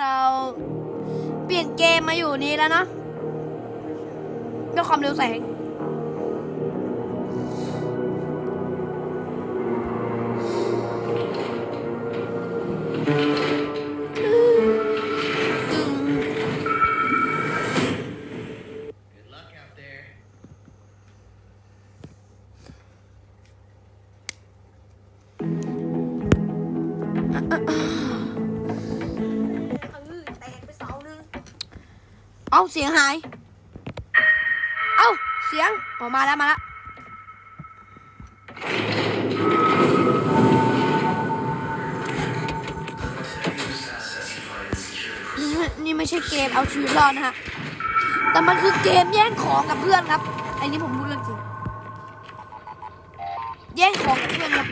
เราเปลี่ยนเกมมาอยู่นี้แล้วเนาะด้วยความเร็วแสงตึง Good เสียงหาย เอาเสียงออกมาแล้วมาแล้วนี่ไม่ใช่เกมเอาชีวิตรอดนะฮะ แต่มันคือเกมแย่งของกับเพื่อนครับ อันนี้ผมพูดเรื่องจริง แย่งของกับเพื่อนครับ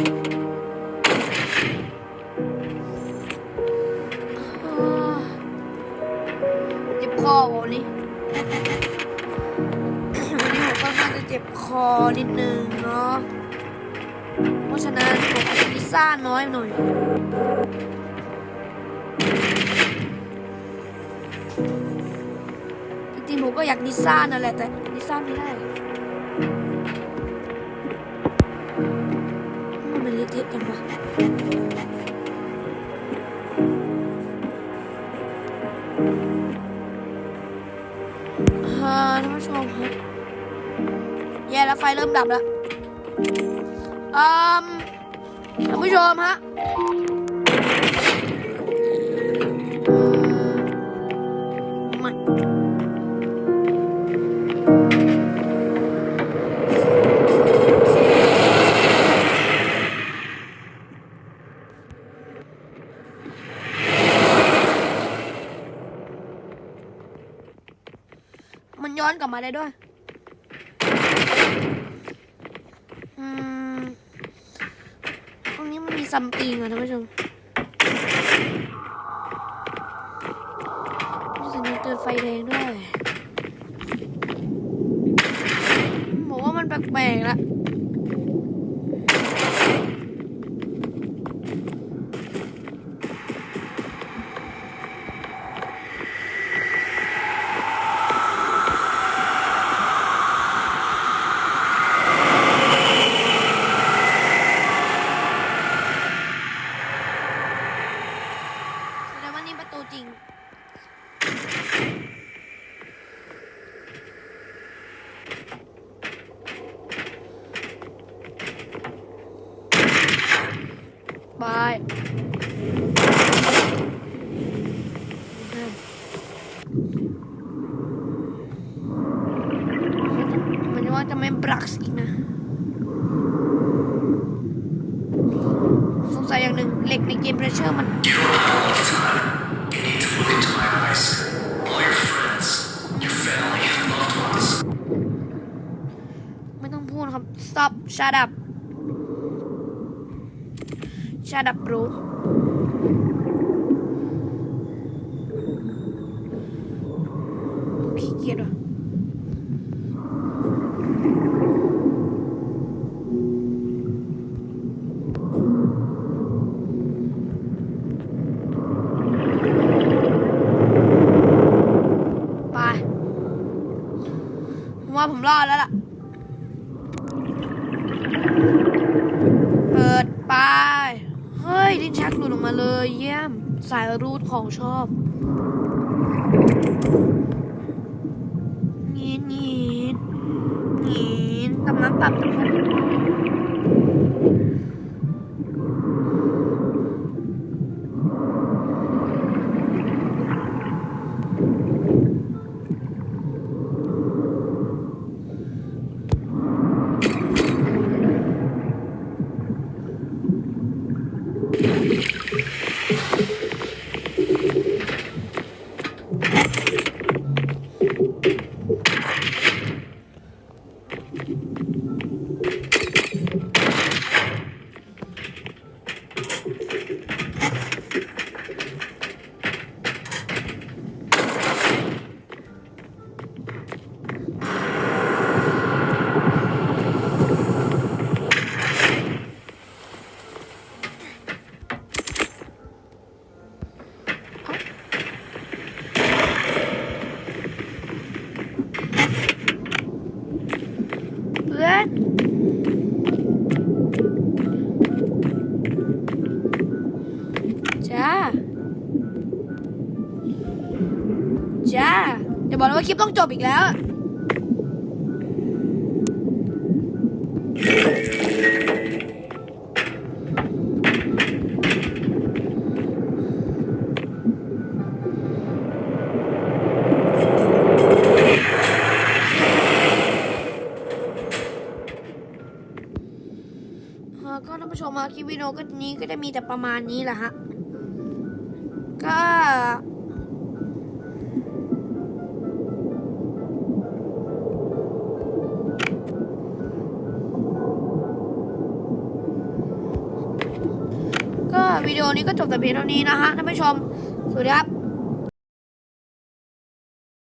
เจ็บคอวันนี้วันนี้ผมค่อนข้างจะเจ็บคอนิดนึงเนาะ เพราะฉะนั้นผมอาจจะมีซ่าน้อยหน่อยจริงๆผมก็อยากนิซ่านั่นแหละแต่นิซ่าไม่ได้ มันเละเทะจังวะฮ่าท่านผู้ชมครับแย่แล้วไฟเริ่มดับแล้วอืมท่านผู้ชมฮะ กลับมาได้ด้วย อืม ตรงนี้มันมีซัมติงอะท่านผู้ชมมีสัญญาณเตือนไฟแดงด้วย บอกว่ามันแปลกๆละ ว่านี่ประตูจริง บายมันจะว่าจะไม่บลักส์อีกนะ สงสัยอย่างหนึ่งเหล็กในเกมเพรสเชอร์มัน up. Shut up. Shut up, bro. มาเลยเยี่ยม สายรูดของชอบงีนงีนงีนตำน้ำตับตำน้ำื่อนจ้าจ้าอย่าบอกเลยว่าคลิปต้องจบอีกแล้ว ก็ท่านผู้ชมมาคลิปวิดีโอก็นี้ก็จะมีแต่ประมาณนี้แหละฮะก็ก็วิดีโอนี้ก็จบแต่เพียงเท่านี้นะฮะท่านผู้ชม สวัสดีครับ